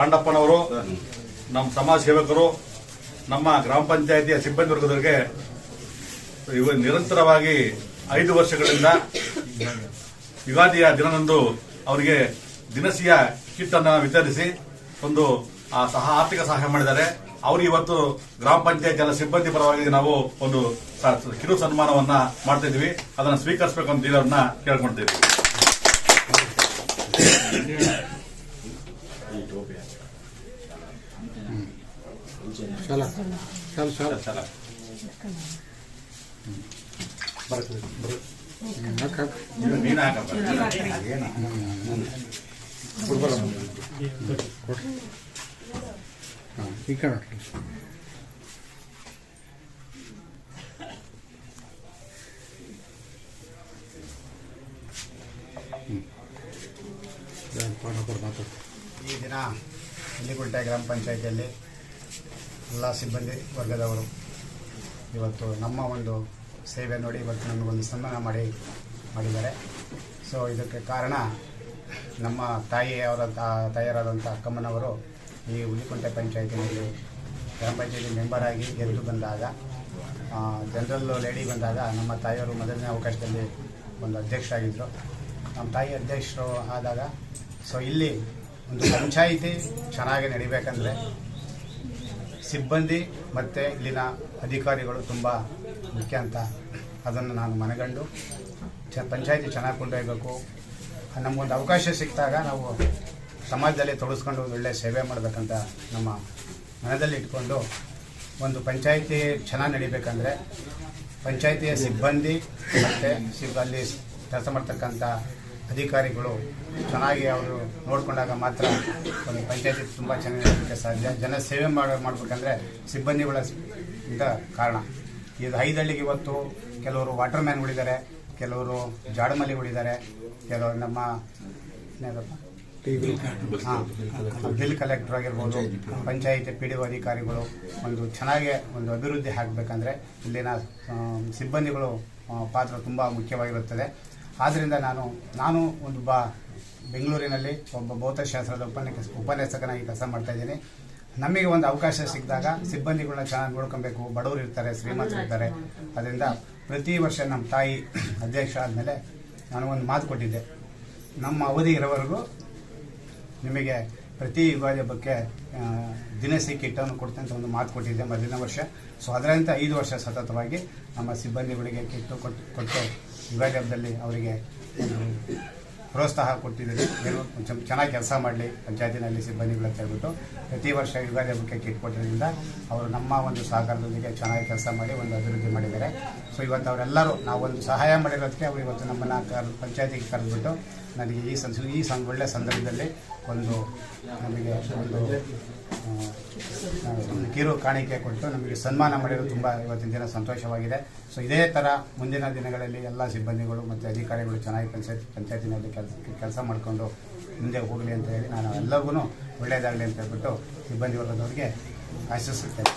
ಪಾಂಡಪ್ಪನವರು ನಮ್ಮ ಸಮಾಜ ಸೇವಕರು, ನಮ್ಮ ಗ್ರಾಮ ಪಂಚಾಯಿತಿಯ ಸಿಬ್ಬಂದಿ ವರ್ಗದವರಿಗೆ ಇವ ನಿರಂತರವಾಗಿ ಐದು ವರ್ಷಗಳಿಂದ ಯುಗಾದಿಯ ದಿನದಂದು ಅವರಿಗೆ ದಿನಸಿಯ ಕಿಟ್ ಅನ್ನು ವಿತರಿಸಿ ಒಂದು, ಆ ಸಹ ಆರ್ಥಿಕ ಸಹಾಯ ಮಾಡಿದ್ದಾರೆ. ಅವರು ಇವತ್ತು ಗ್ರಾಮ ಪಂಚಾಯತಿ ಎಲ್ಲ ಸಿಬ್ಬಂದಿ ಪರವಾಗಿ ನಾವು ಒಂದು ಕಿರು ಸನ್ಮಾನವನ್ನ ಮಾಡ್ತಾ ಅದನ್ನು ಸ್ವೀಕರಿಸಬೇಕು ಅಂತ ಅವ್ರನ್ನ ಕೇಳ್ಕೊಳ್ತೀವಿ ಚಲ ಚಲ್ ಚಲ್ ಹಾಕ್ ಹಾಕ್ ನೀನು ಹಾಕಪ್ಪ ಹಾಂ ಈ ಕಡೆ ನೋಡ್ರಿ ಹ್ಞೂ ಪಾಂಡಪ್ಪರು ಮಾತಾಡ್ತಾರೆ ಈ ದಿನ ಇಲ್ಲಿಗುಂಟೆ ಗ್ರಾಮ ಪಂಚಾಯಿತಿಯಲ್ಲಿ ಎಲ್ಲ ಸಿಬ್ಬಂದಿ ವರ್ಗದವರು. ಇವತ್ತು ನಮ್ಮ ಒಂದು ಸೇವೆ ನೋಡಿ ಇವತ್ತು ನಮಗೊಂದು ಸನ್ಮಾನ ಮಾಡಿ, ಮಾಡಿದ್ದಾರೆ. ಸೊ ಇದಕ್ಕೆ ಕಾರಣ ನಮ್ಮ ತಾಯಿಯವರ ತಾಯಿಯರಾದಂಥ ಅಕ್ಕಮ್ಮನವರು ಈ ಹುಲಿಕುಂಟೆ ಪಂಚಾಯತಿನಲ್ಲಿ ಗ್ರಾಮ ಪಂಚಾಯತಿ ಮೆಂಬರಾಗಿ ಗೆದ್ದು ಬಂದಾಗ ಜನರಲ್ ಲೇಡಿ ಬಂದಾಗ ನಮ್ಮ ತಾಯಿಯವರು ಮೊದಲನೇ ಅವಕಾಶದಲ್ಲಿ ಒಂದು ಅಧ್ಯಕ್ಷರಾಗಿದ್ದರು ನಮ್ಮ ತಾಯಿ ಅಧ್ಯಕ್ಷರು ಆದಾಗ ಸೊ ಇಲ್ಲಿ ಒಂದು ಪಂಚಾಯಿತಿ ಚೆನ್ನಾಗಿ ನಡಿಬೇಕಂದ್ರೆ ಸಿಬ್ಬಂದಿ ಮತ್ತು ಇಲ್ಲಿನ ಅಧಿಕಾರಿಗಳು ತುಂಬ ಮುಖ್ಯ ಅಂತ ಅದನ್ನು ನಾನು ಮನಗಂಡು, ಚ ಪಂಚಾಯಿತಿ ಚೆನ್ನಾಗಿ ಕೊಂಡೊಯ್ಯಬೇಕು ನಮಗೊಂದು ಅವಕಾಶ ಸಿಕ್ಕಿದಾಗ ನಾವು ಸಮಾಜದಲ್ಲಿ ತೊಡಸ್ಕೊಂಡು ಒಳ್ಳೆ ಸೇವೆ ಮಾಡಬೇಕಂತ ನಮ್ಮ ಮನದಲ್ಲಿ ಇಟ್ಕೊಂಡು ಒಂದು ಪಂಚಾಯಿತಿ ಚೆನ್ನಾಗಿ ನಡಿಬೇಕಂದ್ರೆ ಪಂಚಾಯಿತಿಯ ಸಿಬ್ಬಂದಿ ಮತ್ತು ಸಿಬ್ ಅಲ್ಲಿ ಕೆಲಸ ಮಾಡ್ತಕ್ಕಂಥ ಅಧಿಕಾರಿಗಳು ಚೆನ್ನಾಗಿ ಅವರು ನೋಡಿಕೊಂಡಾಗ ಮಾತ್ರ ಒಂದು ಪಂಚಾಯತಿ ತುಂಬ ಚೆನ್ನಾಗಿರೋದಕ್ಕೆ ಸಾಧ್ಯ. ಜನ ಸೇವೆ ಮಾಡ ಮಾಡಬೇಕಂದ್ರೆ ಸಿಬ್ಬಂದಿಗಳ ಇಂದ ಕಾರಣ. ಇದು ಐದಳ್ಳಿಗೆ ಇವತ್ತು ಕೆಲವರು ವಾಟರ್ ಮ್ಯಾನ್ಗಳಿದ್ದಾರೆ ಕೆಲವರು ಜಾಡಮಲ್ಲಿಗಳಿದ್ದಾರೆ ಕೆಲವರು ನಮ್ಮ ಹಾಂ ಬಿಲ್ ಕಲೆಕ್ಟರ್ ಆಗಿರ್ಬೋದು ಪಂಚಾಯಿತಿ ಪಿ ಡಿ ಒ ಅಧಿಕಾರಿಗಳು ಒಂದು ಚೆನ್ನಾಗಿ ಒಂದು ಅಭಿವೃದ್ಧಿ ಆಗಬೇಕಂದ್ರೆ ಇಲ್ಲಿನ ಸಿಬ್ಬಂದಿಗಳು ಪಾತ್ರ ತುಂಬ ಮುಖ್ಯವಾಗಿರುತ್ತದೆ. ಆದ್ದರಿಂದ ನಾನು ನಾನು ಒಂದು ಬಾ ಬೆಂಗಳೂರಿನಲ್ಲಿ ಒಬ್ಬ ಭೌತಶಾಸ್ತ್ರದ ಉಪನ್ಯಾಸ ಉಪನ್ಯಾಸಕನಾಗಿ ಕೆಲಸ ಮಾಡ್ತಾ ಇದ್ದೀನಿ. ನಮಗೆ ಒಂದು ಅವಕಾಶ ಸಿಕ್ಕಿದಾಗ ಸಿಬ್ಬಂದಿಗಳನ್ನ ಚೆನ್ನಾಗಿ ನೋಡ್ಕೊಬೇಕು. ಬಡವರು ಇರ್ತಾರೆ ಶ್ರೀಮಂತರು ಇರ್ತಾರೆ. ಅದರಿಂದ ಪ್ರತಿ ವರ್ಷ ನಮ್ಮ ತಾಯಿ ಅಧ್ಯಕ್ಷ ಆದಮೇಲೆ ನಾನು ಒಂದು ಮಾತು ಕೊಟ್ಟಿದ್ದೆ. ನಮ್ಮ ಅವಧಿ ಇರೋವರೆಗೂ ನಿಮಗೆ ಪ್ರತಿ ಯುಗಾದಿ ಬಗ್ಗೆ ದಿನಸಿ ಕಿಟ್ಟನ್ನು ಕೊಡ್ತಂತ ಒಂದು ಮಾತು ಕೊಟ್ಟಿದ್ದೆ ಮೊದಲಿನ ವರ್ಷ. ಸೊ ಅದರಂತೆ ಐದು ವರ್ಷ ಸತತವಾಗಿ ನಮ್ಮ ಸಿಬ್ಬಂದಿಗಳಿಗೆ ಕಿಟ್ಟು ಕೊಟ್ಟು ಕೊಟ್ಟು ಹಬ್ಬದಲ್ಲಿ ಅವರಿಗೆ ಪ್ರೋತ್ಸಾಹ ಕೊಟ್ಟಿದ್ದೀರಿ. ಏನು ಚೆನ್ನಾಗಿ ಕೆಲಸ ಮಾಡಲಿ ಪಂಚಾಯತಿನಲ್ಲಿ ಸಿಬ್ಬಂದಿಗಳು ಅಂತ ಹೇಳ್ಬಿಟ್ಟು ಪ್ರತಿ ವರ್ಷ ಯುಗಾದಿ ಹಬ್ಬಕ್ಕೆ ಕಿಟ್ ಕೊಟ್ಟಿರೋದ್ರಿಂದ ಅವರು ನಮ್ಮ ಒಂದು ಸಹಕಾರದೊಂದಿಗೆ ಚೆನ್ನಾಗಿ ಕೆಲಸ ಮಾಡಿ ಒಂದು ಅಭಿವೃದ್ಧಿ ಮಾಡಿದ್ದಾರೆ. ಸೊ ಇವತ್ತು ಅವರೆಲ್ಲರೂ ನಾವೊಂದು ಸಹಾಯ ಮಾಡಿರೋದಕ್ಕೆ ಅವರು ಇವತ್ತು ನಮ್ಮನ್ನು ಕರ್, ಪಂಚಾಯತಿಗೆ ಕರೆದ್ಬಿಟ್ಟು ನನಗೆ ಈ ಸಂ ಈ ಸಂದರ್ಭದಲ್ಲಿ ಒಂದು ನಮಗೆ ಒಂದು ಒಂದು ಕಿರು ಕಾಣಿಕೆ ಕೊಟ್ಟು ನಮಗೆ ಸನ್ಮಾನ ಮಾಡಿರೋದು ತುಂಬ ಇವತ್ತಿನ ದಿನ ಸಂತೋಷವಾಗಿದೆ. ಸೊ ಇದೇ ಥರ ಮುಂದಿನ ದಿನಗಳಲ್ಲಿ ಎಲ್ಲ ಸಿಬ್ಬಂದಿಗಳು ಮತ್ತು ಅಧಿಕಾರಿಗಳು ಚೆನ್ನಾಗಿ ಪಂಚಾಯತ್ ಪಂಚಾಯತಿನಲ್ಲಿ ಕೆಲಸ ಕೆಲಸ ಮಾಡಿಕೊಂಡು ಮುಂದೆ ಹೋಗಲಿ ಅಂತ ಹೇಳಿ ನಾನು ಎಲ್ಲರಿಗೂ ಒಳ್ಳೆಯದಾಗಲಿ ಅಂತ ಹೇಳ್ಬಿಟ್ಟು ಸಿಬ್ಬಂದಿ ವರ್ಗದವ್ರಿಗೆ ಆಶಿಸುತ್ತೇನೆ.